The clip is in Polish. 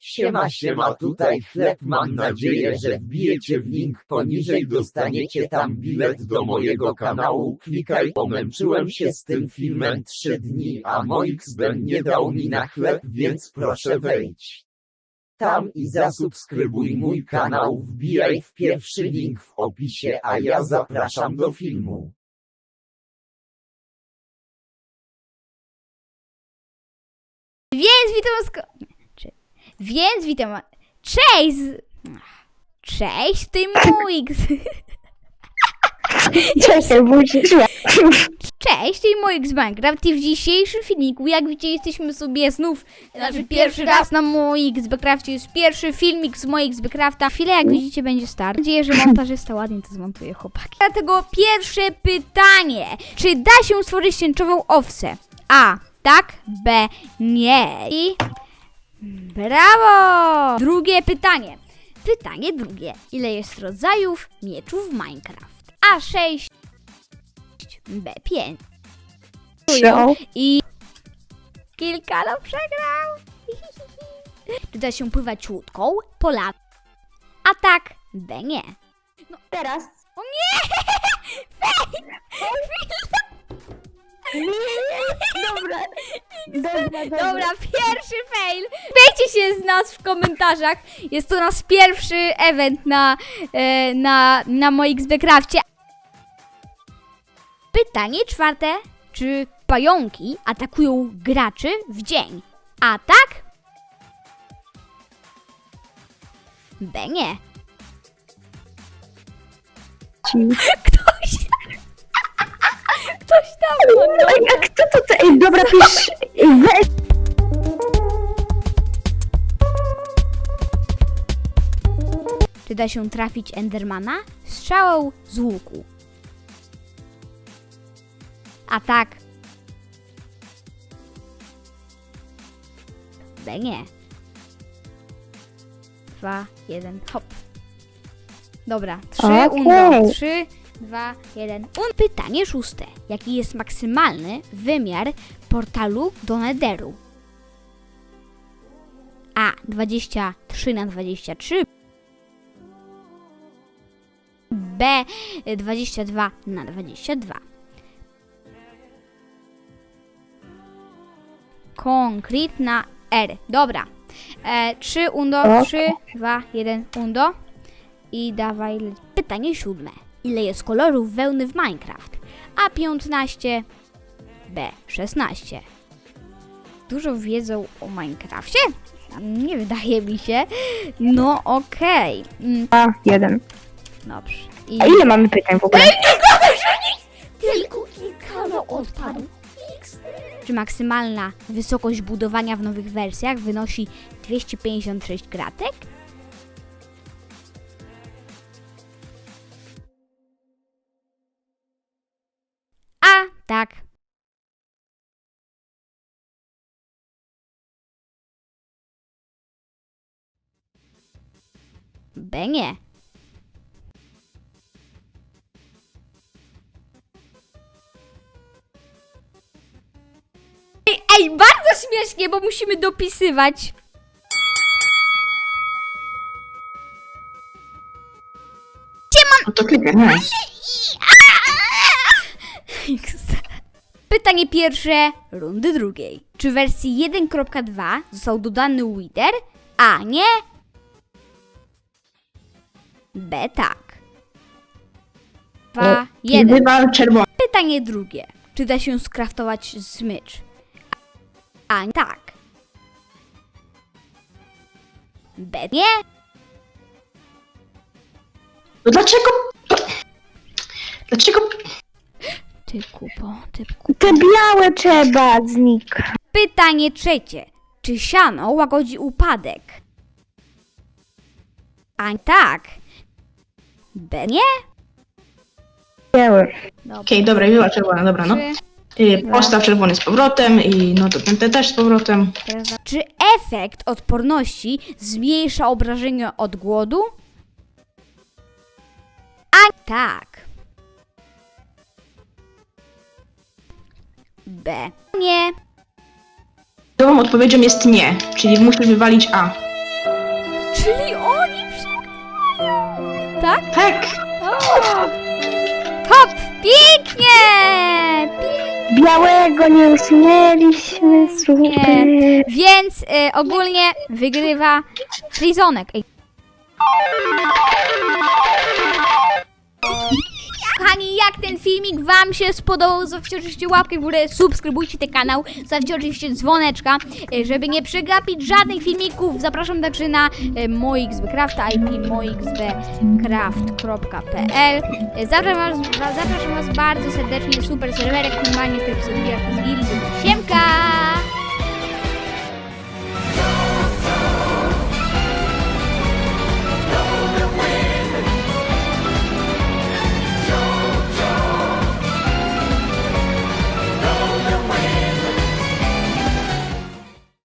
Siema, siema, tutaj chleb. Mam nadzieję, że wbijecie w link poniżej, dostaniecie tam bilet do mojego kanału. Klikaj, pomęczyłem się z tym filmem 3 dni, a Moixben nie dał mi na chleb, więc proszę wejdź. Tam i zasubskrybuj mój kanał, wbijaj w pierwszy link w opisie, a ja zapraszam do filmu. Więc witam Więc witam. Cześć! z- Cześć, tutaj mój. Cześć, budzisz mnie. Cześć, mój z Minecraft i w dzisiejszym filmiku, jak widzicie, jesteśmy sobie znów, znaczy pierwszy raz na moim Xbcrafcie, jest pierwszy filmik z mojego Xbcrafta. Chwilę, jak widzicie, będzie start. Mam nadzieję, że montażysta ładnie to zmontuje, chłopaki. Dlatego pierwsze pytanie. Czy da się stworzyć tęczową owcę? A. Tak. B. Nie. I... Brawo! Drugie pytanie. Pytanie drugie. Ile jest rodzajów mieczów w Minecraft? A6, B5 Co? i Kilkalo przegrał. Czy da się pływać łódką? Pola. A tak, B nie. Teraz? O nie! Fej! Nie, dobra. Dobra, dobra. Pierwszy fail. Wiecie się z nas w komentarzach. Jest to nasz pierwszy event na, e, na, na moim Xbcrafcie. Pytanie czwarte. Czy pająki atakują graczy w dzień? A tak? B nie. Czy da się trafić Endermana strzałą z łuku? A tak. Nie. Dwa, jeden, hop. Dobra, trzy, Okej. undo. Trzy, dwa, jeden, un. Pytanie szóste. Jaki jest maksymalny wymiar portalu do Netheru? A. 23 na 23 B 22 na 22. Konkret na R. Dobra. E, 3 undo, Ok. 3, 2, 1 undo. I dawaj pytanie siódme. Ile jest kolorów wełny w Minecraft? A 15, B 16. Dużo wiedzą o Minecrafcie? Nie wydaje mi się. No okej. Mm, A, jeden. Dobrze. I A ile mamy pytań w ogóle? tylko kilka odpadł. Czy maksymalna wysokość budowania w nowych wersjach wynosi 256 kratek? A tak. B nie. Śmiesznie, bo musimy dopisywać. No to klikaj, nie. Pytanie pierwsze, rundy drugiej. Czy w wersji 1.2 został dodany Wither? A nie. B tak. 2, 1. Wywal czerwony. Pytanie drugie. Czy da się skraftować smycz? A tak. B nie. No dlaczego? Dlaczego? Ty kupo, ty kupo. Te białe trzeba znik. Pytanie trzecie. Czy siano łagodzi upadek? A tak. B nie? Białe. Dobra. Okej, dobra, była czerwona, dobra, no. Trzy, Y, Postaw czerwony z powrotem i no to ten te też z powrotem. Czy efekt odporności zmniejsza obrażenia od głodu? A tak. B. Nie. Tą odpowiedzią jest nie, czyli musisz wywalić A. Czyli oni przegrywają. Tak? Tak! Białego nie usunęliśmy, super. Więc e, ogólnie wygrywa Frizonek. Ej. Kochani, jak ten filmik Wam się spodobał, zostawcie łapkę w górę, subskrybujcie ten kanał, zostawcie dzwoneczka, e, żeby nie przegapić żadnych filmików. Zapraszam także na e, moixbcrafta, IP moixbcraft.pl E, Zapraszam was, zapraszam was bardzo serdecznie, super serwerek, normalnie, który sobie z gildii. Siemka!